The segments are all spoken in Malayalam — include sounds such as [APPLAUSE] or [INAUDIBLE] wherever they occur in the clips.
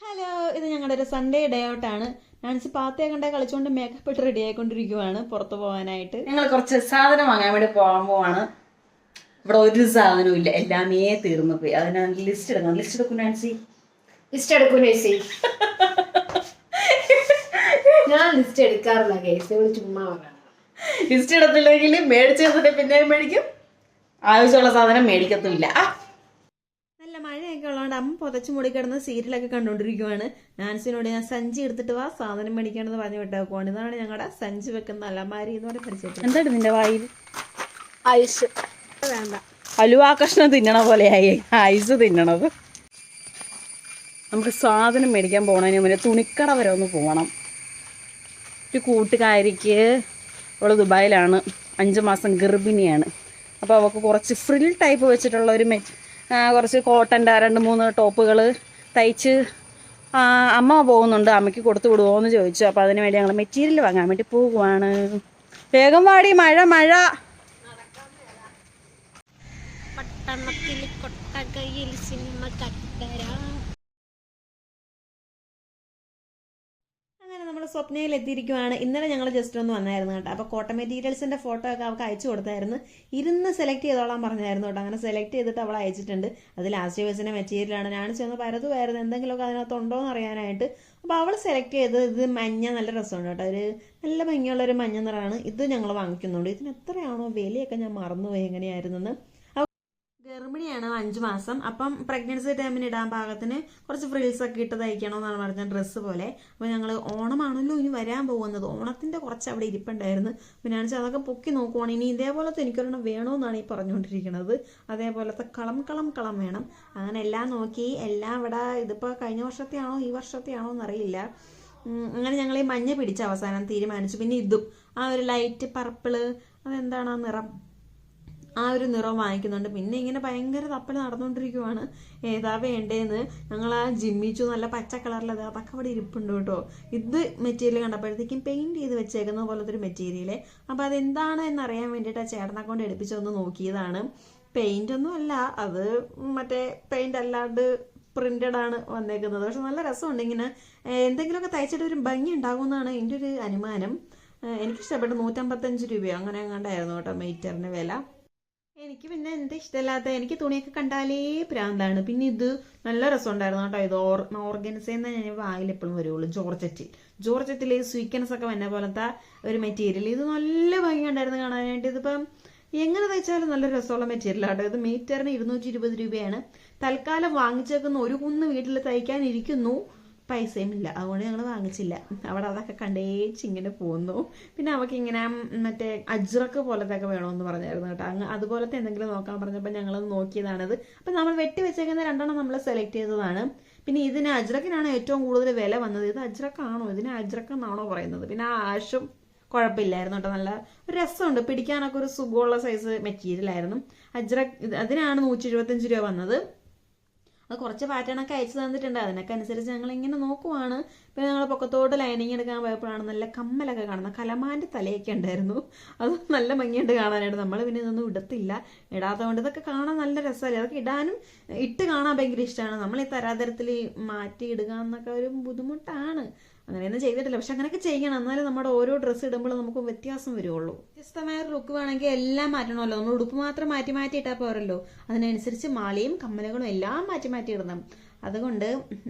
ഹലോ ഇത് ഞങ്ങളുടെ ഒരു സൺഡേ ഡേ ഔട്ടാണ് നാൻസി പാത്തയെ കണ്ടേ കളിച്ചുകൊണ്ട് മേക്കപ്പ് ഇട്ട് റെഡി ആയിക്കൊണ്ടിരിക്കുവാണ് പുറത്തു പോകാനായിട്ട് ഞങ്ങൾ കുറച്ച് സാധനം വാങ്ങാൻ വേണ്ടി പോകാൻ പോവാണ്. ഇവിടെ ഒരു സാധനവും ഇല്ല എല്ലാമേ തീർന്നു പോയി. അതിനാണ് ലിസ്റ്റ് എടുക്കണം. ലിസ്റ്റ് എടുക്കും നാൻസി ലിസ്റ്റ് എടുക്കും ചേച്ചി ഞാൻ ലിസ്റ്റ് എടുക്കാറില്ല കേസ് ഇവൾ ചുമ്മാ പറയണം ലിസ്റ്റ് എടുത്തില്ലെങ്കിൽ മേടിച്ചു പിന്നെയും മേടിക്കും. ആവശ്യമുള്ള സാധനം മേടിക്കത്തുമില്ല. ആ, മഴയൊക്കെ ഉള്ളതുകൊണ്ട് അമ്മ പുതച്ച് മുടി കിടന്ന് സീരിയലൊക്കെ കണ്ടുകൊണ്ടിരിക്കുവാണ് നാൻസിനോട് ഞാൻ സഞ്ചി എടുത്തിട്ട് വാ സാധനം മേടിക്കണമെന്ന് പറഞ്ഞു വിട്ടേക്കുവാണ്. ഇതാണ് ഞങ്ങളുടെ സഞ്ചി വെക്കുന്ന അലമാരി എന്ന് പറഞ്ഞ പരിചയം എന്താണ് നിന്റെ വായിൽ? ഐസ്. വേണ്ട. അലുവാ കഷ്ണം തിന്നണ പോലെയായി. ഐസ് തിന്നണത്. നമുക്ക് സാധനം മേടിക്കാൻ പോണതിന് മുന്നേ തുണിക്കട വരെ ഒന്ന് പോകണം ഒരു കൂട്ടുകാരിക്ക് അവൾ ദുബായിലാണ്. അഞ്ച് മാസം ഗർഭിണിയാണ്. അപ്പോൾ അവൾക്ക് കുറച്ച് ഫ്രിൽ ടൈപ്പ് വെച്ചിട്ടുള്ള ഒരു മെ കുറച്ച് കോട്ടന്റെ രണ്ട് മൂന്ന് ടോപ്പുകൾ തയ്ച്ച് അമ്മ പോകുന്നുണ്ട്. അമ്മയ്ക്ക് കൊടുത്തു വിടുമോ എന്ന് ചോദിച്ചു. അപ്പോൾ അതിന് വേണ്ടി ഞങ്ങൾ മെറ്റീരിയൽ വാങ്ങാൻ വേണ്ടി പോകുവാണ് വേഗം വാടി മഴ മഴ. പട്ടണത്തിൽ കൊട്ടകയിൽ സിനിമ കട്ടരാ സ്വപ്നയിൽ എത്തിയിരിക്കുവാണ്. ഇന്നലെ ഞങ്ങൾ ജസ്റ്റ് ഒന്ന് വന്നായിരുന്നു കേട്ടോ. അപ്പോൾ കോട്ടൺ മെറ്റീരിയൽസിന്റെ ഫോട്ടോ ഒക്കെ അവൾക്ക് അയച്ചു കൊടുത്തായിരുന്നു. ഇരുന്ന് സെലക്ട് ചെയ്തോളാൻ പറഞ്ഞായിരുന്നു കേട്ടോ. അങ്ങനെ സെലക്ട് ചെയ്തിട്ട് അവൾ അയച്ചിട്ടുണ്ട്. അത് ലാസ്റ്റ് യൂസിന്റെ മെറ്റീരിയലാണ് ഞാൻ ചെന്ന് പരതുമായിരുന്നു എന്തെങ്കിലുമൊക്കെ അതിനകത്ത് ഉണ്ടോ എന്ന് അറിയാനായിട്ട്. അപ്പോൾ അവൾ സെലക്ട് ചെയ്ത് ഇത് മഞ്ഞ നല്ല രസമുണ്ട് കേട്ടോ. ഒരു നല്ല ഭംഗിയുള്ളൊരു മഞ്ഞ നിറമാണ്. ഇത് ഞങ്ങൾ വാങ്ങിക്കുന്നുണ്ട്. ഇതിന് എത്രയാണോ വിലയൊക്കെ ഞാൻ മറന്നുപോയി എങ്ങനെയായിരുന്നെന്ന്. ഗർഭിണിയാണ് അഞ്ച് മാസം. അപ്പം പ്രഗ്നൻസി ടൈമിന് ഇടാൻ പാകത്തിന് കുറച്ച് ഫ്രിൽസ് ഒക്കെ ഇട്ട് തയ്ക്കണമെന്നാണ് പറഞ്ഞ ഡ്രസ്സ് പോലെ. അപ്പോൾ ഞങ്ങൾ ഓണമാണല്ലോ ഇനി വരാൻ പോകുന്നത്. ഓണത്തിന്റെ കുറച്ച് അവിടെ ഇരിപ്പുണ്ടായിരുന്നു. പിന്നെ ഞാൻ അതൊക്കെ പൊക്കി നോക്കുവാണ്. ഇനി ഇതേപോലത്തെ എനിക്കൊരെണ്ണം വേണമെന്നാണ് ഈ പറഞ്ഞുകൊണ്ടിരിക്കുന്നത്. അതേപോലത്തെ കളം കളം കളം വേണം. അങ്ങനെ എല്ലാം നോക്കി എല്ലാം ഇവിടെ ഇതിപ്പോൾ കഴിഞ്ഞ വർഷത്തെ ആണോ ഈ വർഷത്തെ ആണോ എന്നറിയില്ല അങ്ങനെ ഞങ്ങൾ ഈ മഞ്ഞ പിടിച്ച അവസാനം തീരുമാനിച്ചു. പിന്നെ ഇതും. ആ ഒരു ലൈറ്റ് പർപ്പിൾ അതെന്താണ്? ആ നിറം. ആ ഒരു നിറം വാങ്ങിക്കുന്നുണ്ട്. പിന്നെ ഇങ്ങനെ ഭയങ്കര തപ്പൽ നടന്നുകൊണ്ടിരിക്കുവാണ്. ഏതാ വേണ്ടേന്ന്. ഞങ്ങൾ ആ ജിമ്മിച്ചു നല്ല പച്ച കളറിലത്. അതൊക്കെ അവിടെ ഇരിപ്പുണ്ട് കേട്ടോ. ഇത് മെറ്റീരിയൽ കണ്ടപ്പോഴത്തേക്കും പെയിന്റ് ചെയ്ത് വെച്ചേക്കുന്ന പോലത്തെ ഒരു മെറ്റീരിയൽ അപ്പോൾ അതെന്താണ് എന്നറിയാൻ വേണ്ടിയിട്ട് ആ ചേട്ടനെ കൊണ്ട് എടുപ്പിച്ചൊന്ന് നോക്കിയതാണ്. പെയിന്റ് ഒന്നും അല്ല. അത് മറ്റേ പെയിന്റ് അല്ലാണ്ട് പ്രിന്റഡ് ആണ് വന്നേക്കുന്നത്. പക്ഷെ നല്ല രസമുണ്ട് ഇങ്ങനെ. എന്തെങ്കിലുമൊക്കെ തയ്ച്ചിട്ട് ഒരു ഭംഗി ഉണ്ടാകുമെന്നാണ് എന്റെ ഒരു അനുമാനം എനിക്കിഷ്ടപ്പെട്ടു. നൂറ്റമ്പത്തഞ്ച് രൂപയോ? അങ്ങനെ എങ്ങാണ്ടായിരുന്നു കേട്ടോ മീറ്ററിന് വില. എനിക്ക് പിന്നെ എന്താ ഇഷ്ടമല്ലാത്ത എനിക്ക് തുണിയൊക്കെ കണ്ടാലേ പ്രാന്താണ്. പിന്നെ ഇത് നല്ല രസമുണ്ടായിരുന്നു കേട്ടോ. ഇത് ഓർ ഓർഗൻസെന്ന് ഞാൻ വായിൽ എപ്പോഴും വരുള്ളൂ. ജോർജറ്റിൽ. ജോർജറ്റിൽ സ്വീക്കൻസ് ഒക്കെ വന്ന പോലത്തെ ഒരു മെറ്റീരിയൽ ഇത് നല്ല ഭംഗിയുണ്ടായിരുന്നു കാണാനായിട്ട്. ഇതിപ്പം എങ്ങനെ തയ്ച്ചാലും നല്ല രസമുള്ള മെറ്റീരിയൽ ആട്ടോ. ഇത് മീറ്ററിന് ഇരുന്നൂറ്റി ഇരുപത് രൂപയാണ്. തൽക്കാലം വാങ്ങിച്ചേക്കുന്ന ഒരു കുന്ന് വീട്ടിൽ തയ്ക്കാൻ ഇരിക്കുന്നു. പൈസയും ഇല്ല അതുകൊണ്ട് ഞങ്ങൾ വാങ്ങിച്ചില്ല. അവിടെ അതൊക്കെ കണ്ടേച്ച് ഇങ്ങനെ പോന്നു. പിന്നെ അവൾക്ക് ഇങ്ങനെ മറ്റേ അജ്രക്ക് പോലത്തെ ഒക്കെ വേണമെന്ന് പറഞ്ഞായിരുന്നു കേട്ടോ. അങ്ങ് അതുപോലത്തെ എന്തെങ്കിലും നോക്കാൻ പറഞ്ഞപ്പോൾ ഞങ്ങൾ നോക്കിയതാണത്. അപ്പം നമ്മൾ വെട്ടി വെച്ചേക്കുന്ന രണ്ടെണ്ണം നമ്മൾ സെലക്ട് ചെയ്തതാണ്. പിന്നെ ഇതിന് അജ്രക്കിനാണ് ഏറ്റവും കൂടുതൽ വില വന്നത്. ഇത് അജ്രക്കാണോ? ഇതിന് അജ്രക്ക് എന്നാണോ പറയുന്നത്. പിന്നെ ആ ആഷും കുഴപ്പമില്ലായിരുന്നു കേട്ടോ. നല്ല ഒരു രസമുണ്ട്. പിടിക്കാനൊക്കെ ഒരു സുഖമുള്ള സൈസ് മെറ്റീരിയൽ ആയിരുന്നു. അജ്രക് അതിനാണ് നൂറ്റി രൂപ വന്നത്. അത് കുറച്ച് പാറ്റേണൊക്കെ അയച്ചു തന്നിട്ടുണ്ട്. അതിനൊക്കെ അനുസരിച്ച് ഞങ്ങൾ ഇങ്ങനെ നോക്കുവാണ്. പിന്നെ ഞങ്ങൾ പൊക്കത്തോട്ട് ലൈനിങ് എടുക്കാൻ പോയപ്പോഴാണ് നല്ല കമ്മലൊക്കെ കാണുന്നത്. കലമാന്റെ തലയൊക്കെ ഉണ്ടായിരുന്നു. അത് നല്ല ഭംഗിയുണ്ട് കാണാനായിട്ട്. നമ്മൾ പിന്നെ ഇതൊന്നും ഇടത്തില്ല. ഇടാത്തതുകൊണ്ട് ഇതൊക്കെ കാണാൻ നല്ല രസമല്ലേ? അതൊക്കെ ഇടാനും ഇട്ട് കാണാൻ ഭയങ്കര ഇഷ്ടമാണ്. നമ്മൾ ഈ തരാതരത്തിൽ മാറ്റി ഇടുക എന്നൊക്കെ ഒരു ബുദ്ധിമുട്ടാണ്. അങ്ങനെയൊന്നും ചെയ്തിട്ടില്ല. പക്ഷെ അങ്ങനെയൊക്കെ ചെയ്യണം. എന്നാലും നമ്മുടെ ഓരോ ഡ്രസ്സ് ഇടുമ്പോൾ നമുക്ക് വ്യത്യാസം വരുള്ളൂ വ്യത്യസ്തമായ ലുക്ക് വേണമെങ്കിൽ എല്ലാം മാറ്റണമല്ലോ. നമ്മൾ ഉടുപ്പ് മാത്രം മാറ്റി മാറ്റി ഇട്ടാൽ പോരല്ലോ. അതിനനുസരിച്ച് മാലയും കമ്മലുകളും എല്ലാം മാറ്റി മാറ്റി ഇടണം. അതുകൊണ്ട്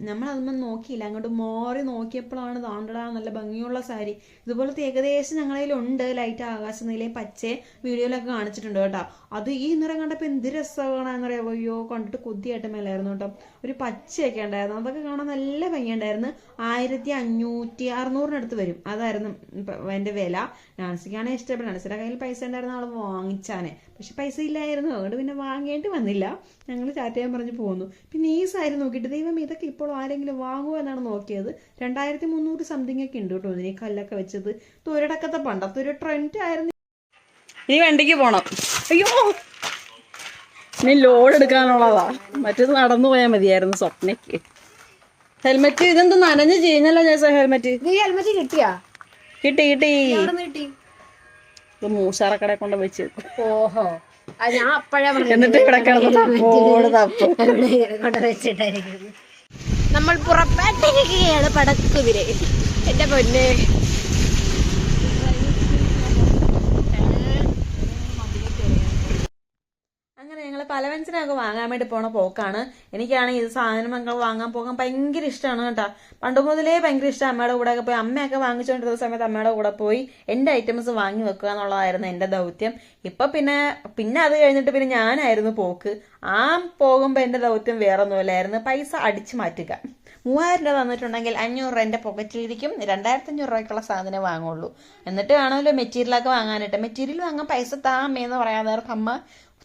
നമ്മൾ അതൊന്നും നോക്കിയില്ല. അങ്ങോട്ട് മോറി നോക്കിയപ്പോഴാണ് താണ്ടടാ നല്ല ഭംഗിയുള്ള സാരി. ഇതുപോലത്തെ ഏകദേശം ഞങ്ങളതിലുണ്ട്. ലൈറ്റ് ആകാശ നീലയും പച്ചേ വീഡിയോയിലൊക്കെ കാണിച്ചിട്ടുണ്ട് കേട്ടോ. അത് ഈ നിറം കണ്ടപ്പോൾ എന്ത് രസമാണെന്നറിയാമോ അയ്യോ കണ്ടിട്ട് കൊതിയായിട്ട് മേലായിരുന്നു കേട്ടോ. ഒരു പച്ചയൊക്കെ ഉണ്ടായിരുന്നു. അതൊക്കെ കാണാൻ നല്ല ഭംഗിയുണ്ടായിരുന്നു. ആയിരത്തി അഞ്ഞൂറ്റി അറുന്നൂറിനടുത്ത് വരും. അതായിരുന്നു എന്റെ വില. നാൻസിക്കാണ് ഇഷ്ടപ്പെട്ട നാൻസിയുടെ കയ്യിൽ പൈസ ഉണ്ടായിരുന്ന. ആൾ വാങ്ങിച്ചാനെ. പക്ഷെ പൈസ ഇല്ലായിരുന്നു. അതുകൊണ്ട് പിന്നെ വാങ്ങേണ്ടി വന്നില്ല. ഞങ്ങൾ ചാറ്റ് ചെയ്യാൻ പറഞ്ഞ് പോകുന്നു പിന്നെ ഈ സാരി നോക്കിയിട്ട് ദൈവം ഇതൊക്കെ ഇപ്പോൾ ആരെങ്കിലും വാങ്ങുമോ എന്നാണ് നോക്കിയത്. രണ്ടായിരത്തി മുന്നൂറ് സംതിങ് ഒക്കെ ഉണ്ട് കേട്ടോ ഇതിനെ കല്ലൊക്കെ വെച്ചത്. തൊരടക്കത്തെ പണ്ടത്തെ ഒരു ട്രെൻഡ് ആയിരുന്നു. ഇനി വണ്ടിക്ക് പോണം. അയ്യോ! ഇനി ലോഡ് എടുക്കാനുള്ളതാ. മറ്റേത് നടന്നു പോയാൽ മതിയായിരുന്നു സ്വപ്നയ്ക്ക്. ഹെൽമെറ്റ് ഇതെന്ത് നനഞ്ഞ് ചെയ്യുന്നല്ലോ ഞാൻ ഹെൽമെറ്റ് ഹെൽമെറ്റ് കിട്ടിയാ? കിട്ടി കിട്ടി. ഇത് മൂശാറക്കട കൊണ്ട് വെച്ച്. ഓഹോ. ഞാൻ അപ്പഴേ പറഞ്ഞു എന്നിട്ട് ഇവിടെ കിടന്ന് തപ്പോട് തപ്പ്? കൊണ്ട് വെച്ചിട്ടായിരിക്കും നമ്മൾ പുറപ്പെട്ടിരിക്കുകയാണ് പടക്കുതിരെ എന്റെ പൊന്നെ. അങ്ങനെ വാങ്ങാൻ വേണ്ടി പോണ പോക്കാണ്. എനിക്കാണെങ്കിൽ ഇത് സാധനങ്ങൾ വാങ്ങാൻ പോകാൻ ഭയങ്കര ഇഷ്ടമാണ് കേട്ടോ. പണ്ട് മുതലേ ഭയങ്കര ഇഷ്ടം അമ്മയുടെ കൂടെ ഒക്കെ പോയി. അമ്മയൊക്കെ വാങ്ങിച്ചുകൊണ്ടിരുന്ന സമയത്ത് അമ്മയുടെ കൂടെ പോയി എന്റെ ഐറ്റംസ് വാങ്ങി വെക്കുക എന്നുള്ളതായിരുന്നു എന്റെ ദൗത്യം. ഇപ്പൊ പിന്നെ പിന്നെ അത് കഴിഞ്ഞിട്ട് പിന്നെ ഞാനായിരുന്നു പോക്ക്. ആ പോകുമ്പോൾ എന്റെ ദൗത്യം വേറെ ഒന്നുമില്ലായിരുന്നു പൈസ അടിച്ചു മാറ്റുക. മൂവായിരം രൂപ തന്നിട്ടുണ്ടെങ്കിൽ അഞ്ഞൂറ് രൂപ എന്റെ പോക്കറ്റിലിരിക്കും രണ്ടായിരത്തി അഞ്ഞൂറ് രൂപയ്ക്കുള്ള സാധനം വാങ്ങുള്ളൂ. എന്നിട്ട് വേണമല്ലോ മെറ്റീരിയലൊക്കെ വാങ്ങാനായിട്ട്. മെറ്റീരിയൽ വാങ്ങാൻ പൈസ താമേന്ന് പറയാൻ നേരത്ത് അമ്മ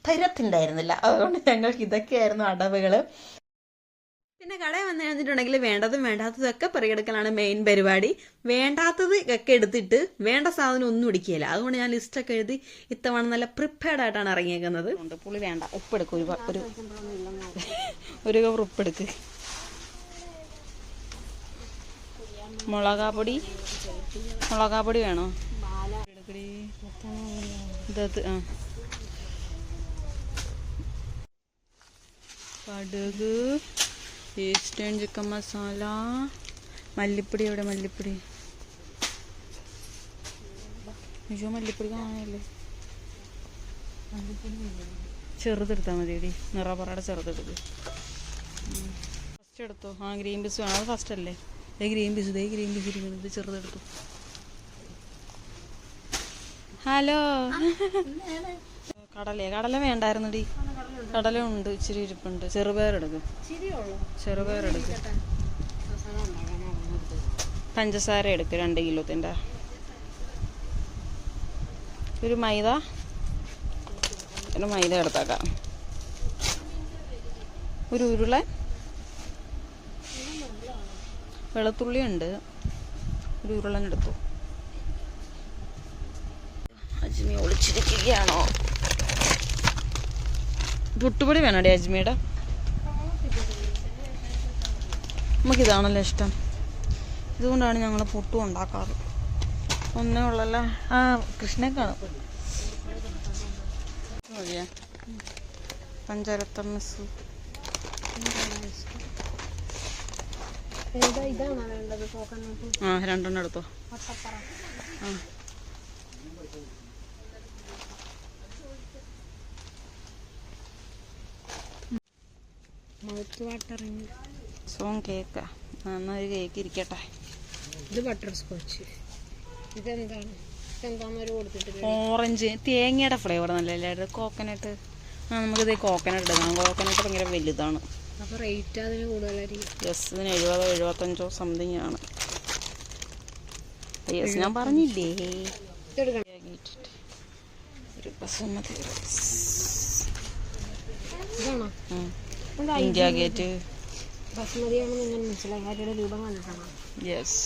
തരത്തുണ്ടായിരുന്നില്ല അതുകൊണ്ട് ഞങ്ങൾക്ക് ഇതൊക്കെയായിരുന്നു അടവുകൾ പിന്നെ കടയിൽ വന്നു കഴിഞ്ഞിട്ടുണ്ടെങ്കിൽ വേണ്ടതും വേണ്ടാത്തതും ഒക്കെ മെയിൻ പരിപാടി. വേണ്ടാത്തത് ഒക്കെ എടുത്തിട്ട് വേണ്ട സാധനം ഒന്നും ഇടിക്കുകയില്ല അതുകൊണ്ട് ഞാൻ ലിസ്റ്റൊക്കെ എഴുതി ഇത്തവണ നല്ല പ്രിപ്പയർഡ് ആയിട്ടാണ് ഇറങ്ങിയേക്കുന്നത്. പുളി വേണ്ട. ഉപ്പെടുക്കും. ഒരു ഒരു ഒരു കവർ ഉപ്പെടുക്ക്. മുളകാപ്പൊടി. മുളകാപ്പൊടി വേണോ? എടുക്കടി. ഇതത് ആ. കടുക് ഈസ്റ്റേൺ ചിക്കൻ മസാല മല്ലിപ്പൊടി എവിടെ? മല്ലിപ്പൊടി. അയ്യോ മല്ലിപ്പൊടി കാണാനല്ലേ? ചെറുതെടുത്താൽ മതി എടി നിറപറയുടെ ചെറുതെടുക്ക് ഫസ്റ്റ് എടുത്തു? ആ ഗ്രീൻ പീസ് വേണം. അത് ഫസ്റ്റ് അല്ലേ? ഇതേ ഗ്രീൻ പീസ് ഇതേ ഗ്രീൻ പീസ് ഇരിക്കുന്നത് ചെറുതെടുത്തു ഹലോ. കടലേ കടല വേണ്ടായിരുന്നടി. കടല ഉണ്ട് ഇച്ചിരി ഇരിപ്പുണ്ട്. ചെറുപയറെടുക്കും ചെറുപയറെടുക്ക് പഞ്ചസാര എടുക്കും രണ്ട് കിലോത്തിന്റെ ഒരു മൈദ. ഒരു മൈദ എടുത്തേക്കാം. ഒരു ഉരുളൻ. വെളുത്തുള്ളി ഉണ്ട്. ഒരു ഉരുളൻ എടുത്തു. അജിനി ഒളിച്ചിരിക്കുകയാണോ? പുട്ടുപൊടി വേണോടി അജ്മിയുടെ? നമുക്കിതാണല്ലോ ഇഷ്ടം. ഇതുകൊണ്ടാണ് ഞങ്ങൾ പുട്ടും ഉണ്ടാക്കാറ്. ഒന്നേ ഉള്ളല്ല? ആ കൃഷ്ണനെ കാണും. മതിയാ പഞ്ചാരത്ത മിസ് ഇതാണോ വേണ്ടത്? പോക്കാൻ ആ രണ്ടെണ്ണം എടുത്തോ. ആ. മൗത്ത് വാട്ടറിങ് സോങ് കേക്കാ. നന്നൊരു കേക്ക് ഇരിക്കട്ടെ ഇത് ബട്ടർ സ്കോച്ച് ഇതെന്താണ്? ഇതെന്താന്നൊരു കൊടുത്തിട്ട് ഓറഞ്ച്. തേങ്ങയുടെ ഫ്ലേവർ നല്ലല്ലേ കോക്കനട്ട് ആ നമുക്കിത് കോക്കനട്ട് എടുക്കണം കോക്കനട്ട് ഭയങ്കര വലുതാണ്. അപ്പോൾ റേറ്റ് അതിന് കൂടുതലായിരിക്കും. യെസ് ഇതിന് എഴുപതോ എഴുപത്തഞ്ചോ സംതിങ് ആണ്. യെസ് ഞാൻ പറഞ്ഞില്ലേ? ഒരു ബസ് മതി ഇതാണോ? India gate? ബസ്മതിയാണെന്ന് ഞാൻ മനസ്സിലായി. രൂപം കണ്ടിട്ടാണോ? യെസ്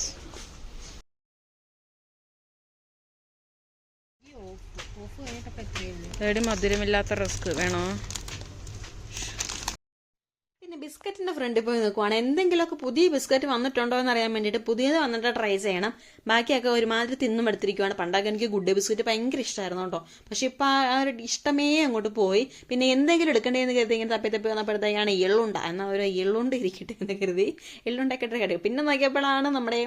മധുരമില്ലാത്ത റിസ്ക് വേണോ പിന്നെ ബിസ്ക്കറ്റിന്റെ ഫ്രണ്ടിൽ പോയി നിൽക്കുവാണ്. എന്തെങ്കിലുമൊക്കെ പുതിയ ബിസ്ക്കറ്റ് വന്നിട്ടുണ്ടോ എന്ന് അറിയാൻ വേണ്ടിട്ട് പുതിയത് വന്നിട്ട് ട്രൈ ചെയ്യണം. ബാക്കിയൊക്കെ ഒരുമാതിരി തിന്നും എടുത്തിരിക്കുവാണ്. പണ്ടൊക്കെ എനിക്ക് ഗുഡ് ബിസ്ക്കറ്റ് ഭയങ്കര ഇഷ്ടമായിരുന്നു കേട്ടോ. പക്ഷെ ഇപ്പം ആ ഒരു ഇഷ്ടമേ അങ്ങോട്ട് പോയി. പിന്നെ എന്തെങ്കിലും എടുക്കണ്ടേന്ന് കരുതി ഇങ്ങനെ തപ്പി തപ്പി വന്നപ്പോഴത്തേക്കാണ് എള്ളുണ്ട എന്നാൽ ഒരു എള്ളുണ്ട് ഇരിക്കട്ടെ എന്ന് കരുതി എള്ളുണ്ടൊക്കെ കിടക്കും. പിന്നെ നോക്കിയപ്പോഴാണ് നമ്മുടെ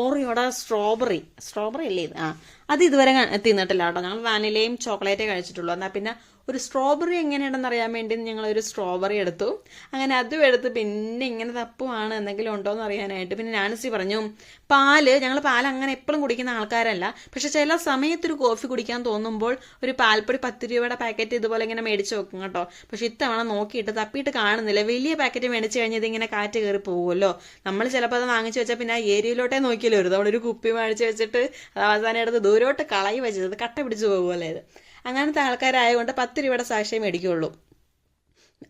ഓറിയോടെ സ്ട്രോബെറി സ്ട്രോബെറി അല്ലേ ഇത്? ആ. അത് ഇതുവരെ തിന്നിട്ടില്ല കേട്ടോ. ഞങ്ങൾ വാനിലയും ചോക്ലേറ്റേ കഴിച്ചിട്ടുള്ളൂ. എന്നാൽ പിന്നെ ഒരു സ്ട്രോബെറി എങ്ങനെയാണെന്ന് അറിയാൻ വേണ്ടി ഞങ്ങൾ ഒരു സ്ട്രോബെറി എടുത്തു. അങ്ങനെ അതും എടുത്ത് പിന്നെ ഇങ്ങനെ തപ്പുവാണ് എന്തെങ്കിലും ഉണ്ടോ എന്ന് അറിയാനായിട്ട്. പിന്നെ നാൻസി പറഞ്ഞു പാൽ ഞങ്ങൾ പാൽ അങ്ങനെ എപ്പോഴും കുടിക്കുന്ന ആൾക്കാരല്ല. പക്ഷെ ചില സമയത്തൊരു കോഫി കുടിക്കാൻ തോന്നുമ്പോൾ ഒരു പാൽപ്പൊടി പത്ത് രൂപയുടെ പാക്കറ്റ് ഇതുപോലെ ഇങ്ങനെ മേടിച്ച് വെക്കും കേട്ടോ. പക്ഷെ ഇത്തവണ നോക്കിയിട്ട് തപ്പിയിട്ട് കാണുന്നില്ല. വലിയ പാക്കറ്റ് മേടിച്ച് കഴിഞ്ഞത് ഇങ്ങനെ കാറ്റ് കയറി പോകുമല്ലോ. നമ്മൾ ചിലപ്പോൾ അത് വാങ്ങിച്ചു വെച്ചാൽ പിന്നെ ആ ഏരിയയിലോട്ടേ നോക്കിയല്ലോ ഒരു തവണ ഒരു കുപ്പി മേടിച്ച് വെച്ചിട്ട് അത് അവസാനം എടുത്ത് ദൂരോട്ട് കളയി വെച്ചത് കട്ട പിടിച്ച് പോകുമല്ലേ അങ്ങനത്തെ ആൾക്കാരായതുകൊണ്ട് പത്ത് രൂപയുടെ സാക്ഷ്യം മേടിക്കുള്ളൂ.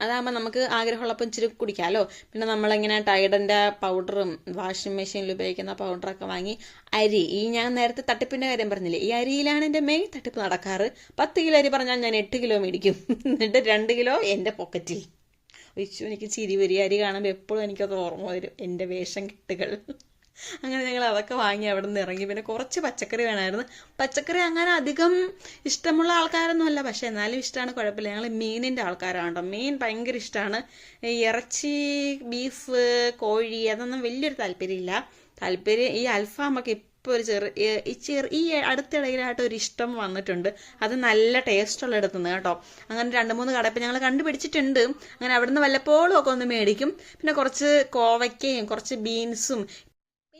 അതാകുമ്പോൾ നമുക്ക് ആഗ്രഹമുള്ളപ്പോൾ ഇച്ചിരി കുടിക്കാമല്ലോ പിന്നെ നമ്മളിങ്ങനെ ടൈഡന്റെ പൗഡറും വാഷിംഗ് മെഷീനിൽ ഉപയോഗിക്കുന്ന പൗഡറൊക്കെ വാങ്ങി അരി. ഈ ഞാൻ നേരത്തെ തട്ടിപ്പിന്റെ കാര്യം പറഞ്ഞില്ലേ? ഈ അരിയിലാണ് എന്റെ മെയിൻ തട്ടിപ്പ് നടക്കാറ്. പത്ത് കിലോ അരി പറഞ്ഞാൽ ഞാൻ എട്ട് കിലോ മേടിക്കും. [LAUGHS] എന്നിട്ട് രണ്ട് കിലോ എന്റെ പോക്കറ്റിൽ ഒഴിച്ചു എനിക്ക് ചിരി വരി. അരി കാണുമ്പോൾ എപ്പോഴും എനിക്കത് ഓർമ്മ വരും. എന്റെ വേഷം കെട്ടുകൾ. അങ്ങനെ ഞങ്ങൾ അതൊക്കെ വാങ്ങി അവിടെ നിന്ന് ഇറങ്ങി. പിന്നെ കുറച്ച് പച്ചക്കറി വേണമായിരുന്നു. പച്ചക്കറി അങ്ങനെ അധികം ഇഷ്ടമുള്ള ആൾക്കാരൊന്നുമല്ല. പക്ഷെ എന്നാലും ഇഷ്ടമാണ് കുഴപ്പമില്ല. ഞങ്ങൾ മീനിന്റെ ആൾക്കാരാണ് മീൻ ഭയങ്കര ഇഷ്ടമാണ്. ഇറച്ചി ബീഫ് കോഴി അതൊന്നും വലിയൊരു താല്പര്യമില്ല. താല്പര്യം ഈ അൽഫാമൊക്കെ ഇപ്പോൾ ഒരു ചെറിയ ഈ ചെറു ഈ അടുത്തിടയിലായിട്ട് ഒരു ഇഷ്ടം വന്നിട്ടുണ്ട്. അത് നല്ല ടേസ്റ്റുള്ള ഇടത്തുനിന്ന് കേട്ടോ. അങ്ങനെ രണ്ട് മൂന്ന് കട ഇപ്പം ഞങ്ങൾ കണ്ടുപിടിച്ചിട്ടുണ്ട്. അങ്ങനെ അവിടുന്ന് വല്ലപ്പോഴും ഒക്കെ ഒന്ന് മേടിക്കും. പിന്നെ കുറച്ച് കോവയ്ക്കയും കുറച്ച് ബീൻസും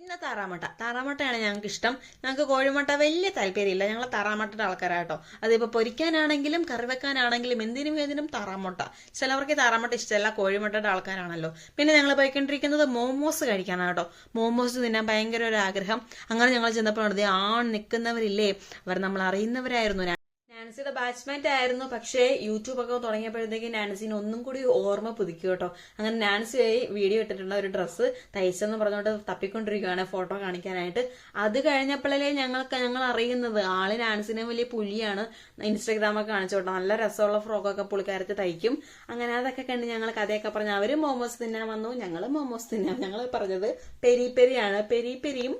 പിന്നെ താറാമുട്ട. താറാമുട്ടയാണ് ഞങ്ങൾക്ക് ഇഷ്ടം. ഞങ്ങൾക്ക് കോഴിമുട്ട വലിയ താല്പര്യമില്ല. ഞങ്ങൾ താറാമുട്ടയുടെ ആൾക്കാരാട്ടോ. അതിപ്പോൾ പൊരിക്കാനാണെങ്കിലും കറി വെക്കാനാണെങ്കിലും എന്തിനും ഏതിനും താറാമുട്ട. ചിലവർക്ക് താറാമുട്ട ഇഷ്ടമല്ല കോഴിമുട്ടയുടെ ആൾക്കാരാണല്ലോ. പിന്നെ ഞങ്ങൾ പോയിക്കൊണ്ടിരിക്കുന്നത് മോമോസ് കഴിക്കാനാണ് കേട്ടോ മോമോസ് തിന്നാൻ ഭയങ്കര ഒരു ആഗ്രഹം. അങ്ങനെ ഞങ്ങൾ ചെന്നപ്പോൾ ആൺ നിൽക്കുന്നവരില്ലേ അവർ നമ്മൾ അറിയുന്നവരായിരുന്നു. നാൻസിയുടെ ബാച്ച്മേറ്റ് ആയിരുന്നു. പക്ഷേ യൂട്യൂബ് ഒക്കെ തുടങ്ങിയപ്പോഴത്തേക്ക് നാൻസിന് ഒന്നും കൂടി ഓർമ്മ പുതുക്കി കേട്ടോ അങ്ങനെ നാൻസി വീഡിയോ ഇട്ടിട്ടുള്ള ഒരു ഡ്രസ്സ് തയ്ച്ചെന്ന് പറഞ്ഞുകൊണ്ട് തപ്പിക്കൊണ്ടിരിക്കുകയാണ് ഫോട്ടോ കാണിക്കാനായിട്ട്. അത് കഴിഞ്ഞപ്പോഴല്ലേ ഞങ്ങൾക്ക് ഞങ്ങൾ അറിയുന്നത്. ആൾ നാൻസിനെ വലിയ പുലിയാണ്. ഇൻസ്റ്റാഗ്രാമൊക്കെ കാണിച്ചു കേട്ടോ നല്ല രസമുള്ള ഫ്രോക്കൊക്കെ പുള്ളിക്കാരത്ത് തയ്ക്കും. അങ്ങനെ അതൊക്കെ കണ്ട് ഞങ്ങൾ കഥയൊക്കെ പറഞ്ഞു. അവർ മോമോസ് തിന്നാൻ വന്നു. ഞങ്ങൾ മോമോസ് തിന്നാൻ ഞങ്ങൾ പറഞ്ഞത് പെരി പെരിയാണ്. പെരി പെരിയും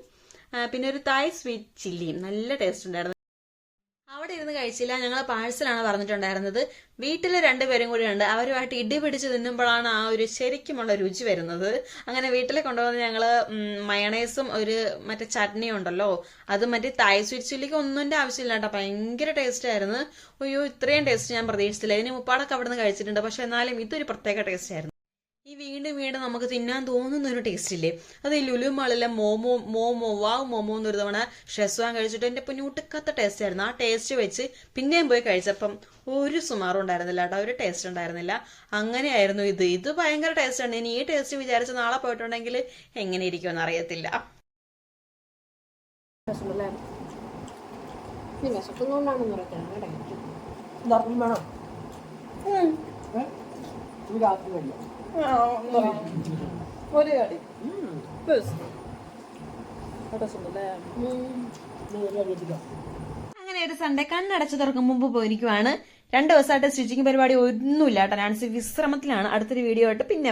പിന്നെ ഒരു തായ് സ്വീറ്റ് ചില്ലിയും നല്ല ടേസ്റ്റ് ഉണ്ടായിരുന്നു. അവിടെ ഇരുന്ന് കഴിച്ചില്ല. ഞങ്ങൾ പാഴ്സലാണ് പറഞ്ഞിട്ടുണ്ടായിരുന്നത്. വീട്ടിൽ രണ്ടുപേരും കൂടി ഉണ്ട് അവരുമായിട്ട് ഇടി പിടിച്ച് തിന്നുമ്പോഴാണ് ആ ഒരു ശരിക്കുമുള്ള രുചി വരുന്നത്. അങ്ങനെ വീട്ടിൽ കൊണ്ടുവന്ന് ഞങ്ങൾ മയണൈസും ഒരു മറ്റേ ചട്നിയും ഉണ്ടല്ലോ. അത് മറ്റേ തായ് സ്വീറ്റ് ചില്ലിക്ക് ഒന്നിന്റെ ആവശ്യമില്ല കേട്ടോ. ഭയങ്കര ടേസ്റ്റ് ആയിരുന്നു. അയ്യോ ഇത്രയും ടേസ്റ്റ് ഞാൻ പ്രതീക്ഷിച്ചില്ല. ഇതിന് മുപ്പാടൊക്കെ അവിടെ നിന്ന് കഴിച്ചിട്ടുണ്ട്. പക്ഷെ എന്നാലും ഇതൊരു പ്രത്യേക ടേസ്റ്റ് ആയിരുന്നു. വീണ്ടും വീണ്ടും നമുക്ക് തിന്നാൻ തോന്നുന്ന ഒരു ടേസ്റ്റ് ഇല്ലേ? അത് ഈ ലുലു മാളിലെ മോമോ മോമോ വാവ് മോമോ എന്നൊരു തവണ ഷെസ്വാൻ കഴിച്ചിട്ട് എന്റെ പൊന്നൂട്ടിക്കത്ത ടേസ്റ്റ് ആയിരുന്നു. ആ ടേസ്റ്റ് വെച്ച് പിന്നെയും പോയി കഴിച്ചപ്പം ഒരു സുമാറും ഉണ്ടായിരുന്നില്ല കേട്ടോ. ഒരു ടേസ്റ്റ് ഉണ്ടായിരുന്നില്ല. അങ്ങനെയായിരുന്നു ഇത്. ഇത് ഭയങ്കര ടേസ്റ്റ് ആണ്. ഇനി ഈ ടേസ്റ്റ് വിചാരിച്ച നാളെ പോയിട്ടുണ്ടെങ്കിൽ എങ്ങനെ ഇരിക്കുമെന്ന് അറിയത്തില്ല. പറയാം ഒരു കടി അങ്ങനെ ഒരു സൺഡേ കണ്ണടച്ചു തുറക്കും മുമ്പ് പോയിരിക്കുവാണ്. രണ്ട് ദിവസമായിട്ട് സ്റ്റിച്ചിങ് പരിപാടി ഒന്നുമില്ല കേട്ടോ. നാൻസി വിശ്രമത്തിലാണ്. അടുത്തൊരു വീഡിയോ ആയിട്ട് പിന്നെ